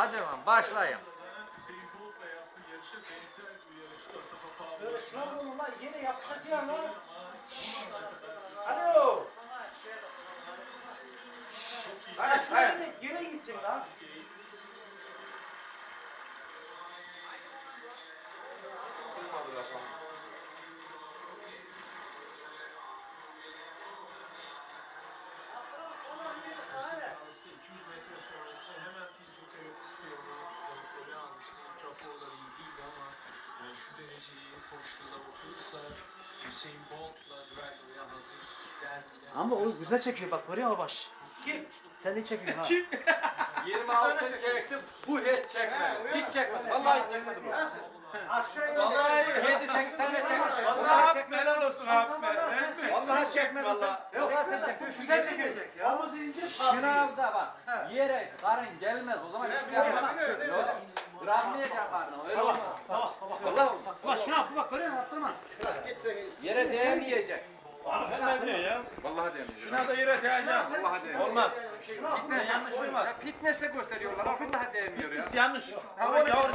Hadi lan başlayın. Sınav olun lan yine yapışacak lan. Şşş. Alo. Hayır, Hayır, hayır. Yine gitsin lan. Şu koştuğuna bakılırsa Hüseyin Bolt'la Drago'ya hazır derbiler. Ama o güzel çekiyor bak görüyor musun baş? Kim? Sen ne çekiyorsun ha? 26 çeksin bu hiç çekmedi. Hiç çekmedi. Vallahi hiç çekmedi bu. Nasıl? Aşağıya Vallahi 7-8 tane çekmedi. Vallahi Vallahi çekmedi. helal olsun ver. Vallahi çekmedi. Yok Vallahi sen çekmedin. Güzel çekiyor. Havuzu indir. Şınavda bak yere karın gelmez o zaman hiçbir Tamam tamam tamam. Vallahi olmaz. Bak şuna bak bak görüyor musun? Attırma. Git sen. Yere değmeyecek. Ben ne biliyorsun ya? Vallahi değmeyecek. Şuna da yere değeceğiz. Vallahi değmeyecek. Olmaz. Fitness yanlış Olmaz. Ya fitness de gösteriyorlar. Vallahi değmiyor ya. Yanlış. Ha, Yavrum.